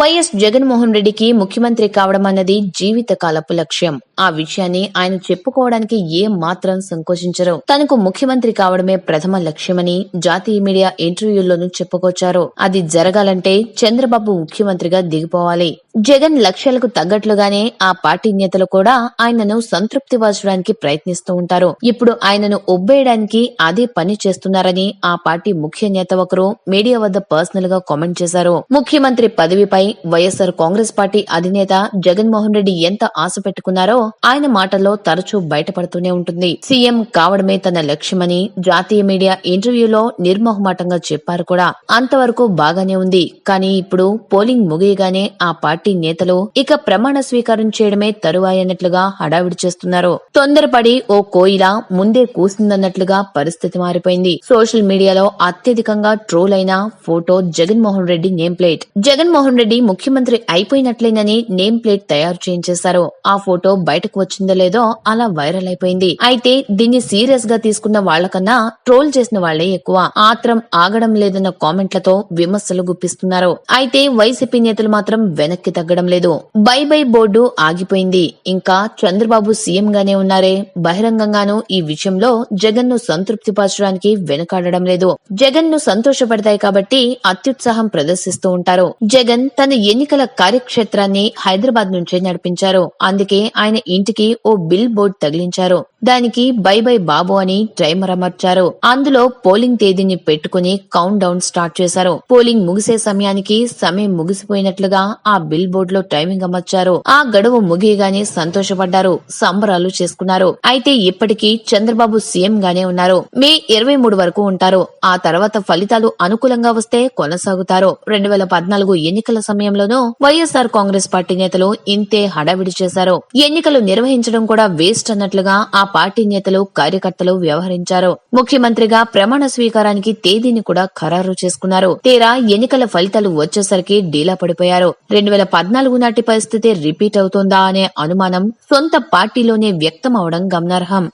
YS Jaganmohan రెడ్డికి ముఖ్యమంత్రి కావడం అన్నది జీవితకాలపు లక్ష్యం. ఆ విషయాన్ని ఆయన చెప్పుకోవడానికి ఏ మాత్రం సంకోచించరు. తనకు ముఖ్యమంత్రి కావడమే ప్రథమ లక్ష్యమని జాతీయ మీడియా ఇంటర్వ్యూల్లోనూ చెప్పుకొచ్చారు. అది జరగాలంటే చంద్రబాబు ముఖ్యమంత్రిగా దిగిపోవాలి. జగన్ లక్ష్యాలకు తగ్గట్లుగానే ఆ పార్టీ నేతలు కూడా ఆయనను సంతృప్తి పరచడానికి ప్రయత్నిస్తూ ఉంటారు. ఇప్పుడు ఆయనను ఒబ్బేయడానికి అదే పని చేస్తున్నారని ఆ పార్టీ ముఖ్య నేత ఒకరు మీడియా వద్ద పర్సనల్గా కామెంట్ చేశారు. ముఖ్యమంత్రి పదవిపై వైఎస్ఆర్ కాంగ్రెస్ పార్టీ అధినేత జగన్మోహన్ రెడ్డి ఎంత ఆశ పెట్టుకున్నారో ఆయన మాటల్లో తరచూ బయటపడుతూనే ఉంటుంది. సీఎం కావడమే తన లక్ష్యమని జాతీయ మీడియా ఇంటర్వ్యూలో నిర్మోహమాటంగా చెప్పారు కూడా. అంతవరకు బాగానే ఉంది. కానీ ఇప్పుడు పోలింగ్ ముగియగానే ఆ పార్టీ నేతలు ఇక ప్రమాణ స్వీకారం చేయడమే తరువాయన్నట్లుగా హడావిడి చేస్తున్నారు. తొందరపడి ఓ కోయిల ముందే కూసిందన్నట్లుగా పరిస్థితి మారిపోయింది. సోషల్ మీడియాలో అత్యధికంగా ట్రోల్ అయిన photo Jaganmohan Reddy name plate. Jaganmohan Reddy ముఖ్యమంత్రి అయిపోయినట్లేనని నేమ్ ప్లేట్ తయారు చేయించేశారు. ఆ ఫోటో బయటకు వచ్చిందో లేదో అలా వైరల్ అయిపోయింది. అయితే దీన్ని సీరియస్గా తీసుకున్న వాళ్ళకన్నా ట్రోల్ చేసిన వాళ్ళే ఎక్కువ. ఆత్రం ఆగడం లేదన్న కామెంట్లతో విమర్శలు గుప్పిస్తున్నారు. అయితే వైసీపీ నేతలు మాత్రం వెనక్కి తగ్గడం లేదు. బై బై బోర్డు ఆగిపోయింది. ఇంకా చంద్రబాబు సీఎం గానే ఉన్నారే. బహిరంగంగానూ ఈ విషయంలో జగన్ను సంతృప్తి పరచడానికి వెనకాడడం లేదు. జగన్ను సంతోషపడతాయి కాబట్టి అత్యుత్సాహం ప్రదర్శిస్తూ ఉంటారు. జగన్ తన ఎన్నికల కార్యక్షేత్రాన్ని హైదరాబాద్ నుంచే నడిపించారు. అందుకే ఆయన ఇంటికి ఓ బిల్ బోర్డ్ తగిలించారు. దానికి బై బై బాబు అని టైమర్ అమర్చారు. అందులో పోలింగ్ తేదీని పెట్టుకుని కౌంట్ డౌన్ స్టార్ట్ చేశారు. పోలింగ్ ముగిసే సమయానికి సమయం ముగిసిపోయినట్లుగా ఆ బిల్ బోర్డ్లో టైమింగ్ అమర్చారు. ఆ గడువు ముగియగానే సంతోషపడ్డారు. సంబరాలు చేసుకున్నారు. అయితే ఇప్పటికీ చంద్రబాబు సీఎం గానే ఉన్నారు. మే ఇరవై మూడు వరకు ఉంటారు. ఆ తర్వాత ఫలితాలు అనుకూలంగా వస్తే కొనసాగుతారు. రెండు వేల పద్నాలుగు ఎన్నికల సమయంలోనూ వైఎస్ఆర్ కాంగ్రెస్ పార్టీ నేతలు ఇంతే హడావిడి చేశారు. ఎన్నికలు నిర్వహించడం కూడా వేస్ట్ అన్నట్లుగా ఆ పార్టీ నేతలు కార్యకర్తలు వ్యవహరించారు. ముఖ్యమంత్రిగా ప్రమాణ స్వీకారానికి తేదీని కూడా ఖరారు చేసుకున్నారు. తీరా ఎన్నికల ఫలితాలు వచ్చేసరికి డీలా పడిపోయారు. రెండు వేల పద్నాలుగు నాటి పరిస్థితి రిపీట్ అవుతోందా అనే అనుమానం సొంత పార్టీలోనే వ్యక్తం అవడం గమనార్హం.